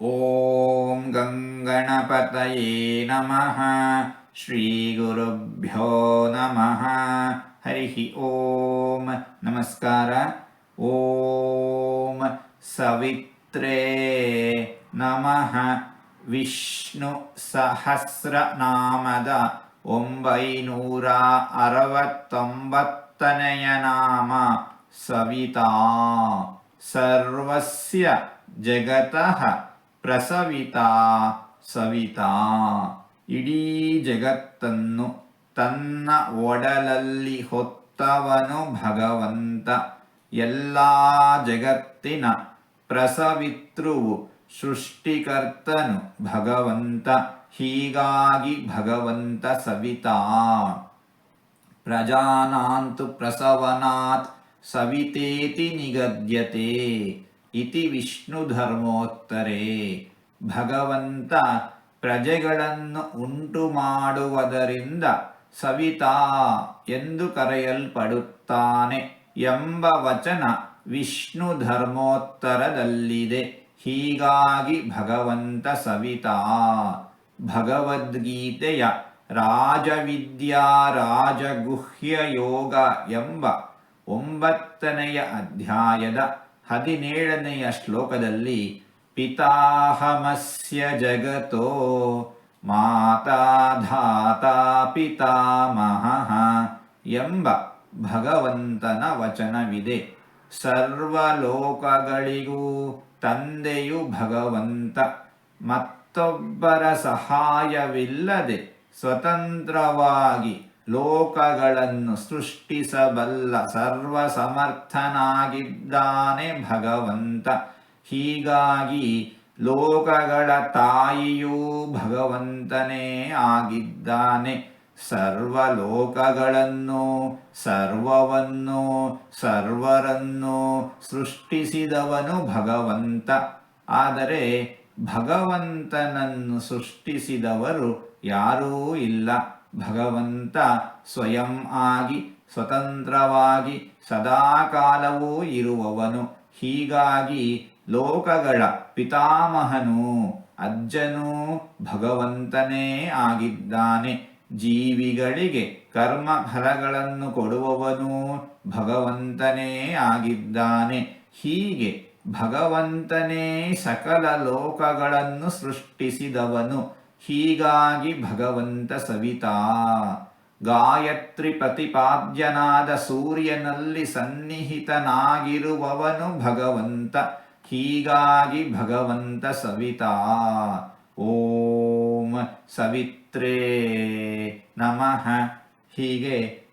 ॐ गङ्गणपतये नमः श्रीगुरुभ्यो नमः हरिः ॐ नमस्कार ॐ सवित्रे नमः ವಿಷ್ಣು ಒಂಬೈನೂರ ಅರವತ್ತೊಂಬತ್ತನೆಯ ನಾಮ ಸವಿತಾ ಸರ್ವಸ್ಯ ಜಗತಃ ಪ್ರಸವಿತಾ, ಸವಿತಾ, ಇಡೀ ಜಗತ್ತನ್ನು ತನ್ನ ಒಡಲಲ್ಲಿ ಹೊತ್ತವನು ಭಗವಂತ. ಎಲ್ಲ ಜಗತ್ತಿನ ಪ್ರಸವಿತೃವು ಸೃಷ್ಟಿಕರ್ತನು ಭಗವಂತ. ಹೀಗಾಗಿ ಭಗವಂತ ಸವಿತಾ. ಪ್ರಜಾನಾಂತು ಪ್ರಸವನಾತ್ ಸವಿತೇತಿ ನಿಗದ್ಯತೆ. ಇತಿ ವಿಷ್ಣು ಧರ್ಮೋತ್ತರೇ ಭಗವಂತ ಪ್ರಜೆಗಳನ್ನು ಉಂಟು ಮಾಡುವುದರಿಂದ ಸವಿತಾ ಎಂದು ಕರೆಯಲ್ಪಡುತ್ತಾನೆ ಎಂಬ ವಚನ ವಿಷ್ಣು ಧರ್ಮೋತ್ತರದಲ್ಲಿದೆ ಹೀಗಾಗಿ ಭಗವಂತ ಸವಿತಾ. ಭಗವದ್ಗೀತೆಯ ರಾಜವಿದ್ಯಾ ರಾಜಗುಹ್ಯ ಯೋಗ ಎಂಬ ಒಂಬತ್ತನೆಯ ಅಧ್ಯಾಯದ ಹದಿನೇಳನೆಯ ಶ್ಲೋಕದಲ್ಲಿ ಪಿತಾಹಮಸ್ಯ ಜಗತೋ ಮಾತಾ ಧಾತಾ ಪಿತಾಮಹ ಎಂಬ ಭಗವಂತನ ವಚನವಿದೆ. ಸರ್ವಲೋಕಗಳಿಗೂ ತಂದೆಯು ಭಗವಂತ. ಮತ್ತೊಬ್ಬರ ಸಹಾಯವಿಲ್ಲದೆ ಸ್ವತಂತ್ರವಾಗಿ ಲೋಕಗಳನ್ನು ಸೃಷ್ಟಿಸಬಲ್ಲ ಸರ್ವ ಸಮರ್ಥನಾಗಿದ್ದಾನೆ ಭಗವಂತ. ಹೀಗಾಗಿ ಲೋಕಗಳ ತಾಯಿಯೂ ಭಗವಂತನೇ ಆಗಿದ್ದಾನೆ. ಸರ್ವ ಲೋಕಗಳನ್ನು ಸರ್ವವನ್ನು, ಸರ್ವರನ್ನು ಸೃಷ್ಟಿಸಿದವನು ಭಗವಂತ. ಆದರೆ ಭಗವಂತನನ್ನು ಸೃಷ್ಟಿಸಿದವರು ಯಾರೂ ಇಲ್ಲ. ಭಗವಂತ ಸ್ವಯಂ ಆಗಿ ಸ್ವತಂತ್ರವಾಗಿ ಸದಾಕಾಲವೂ ಇರುವವನು. ಹೀಗಾಗಿ ಲೋಕಗಳ ಪಿತಾಮಹನು ಅಜ್ಜನೂ ಭಗವಂತನೇ ಆಗಿದ್ದಾನೆ. ಜೀವಿಗಳಿಗೆ ಕರ್ಮ ಫಲಗಳನ್ನು ಕೊಡುವವನು ಭಗವಂತನೇ ಆಗಿದ್ದಾನೆ. ಹೀಗೆ ಭಗವಂತನೇ ಸಕಲ ಲೋಕಗಳನ್ನು ಸೃಷ್ಟಿಸಿದವನು. ಹೀಗಾಗಿ ಭಗವಂತ ಸವಿತಾ ಗಾಯತ್ರಿ ಪ್ರತಿಪಾದ್ಯನಾದ ಸೂರ್ಯನಲ್ಲಿ ಸನ್ನಿಹಿತನಾಗಿರುವವನು ಭಗವಂತ. ಹೀಗಾಗಿ ಭಗವಂತ ಸವಿತಾ, ಓಂ ಸವಿತ್ರೇ ನಮಃ. ಹೀಗೆ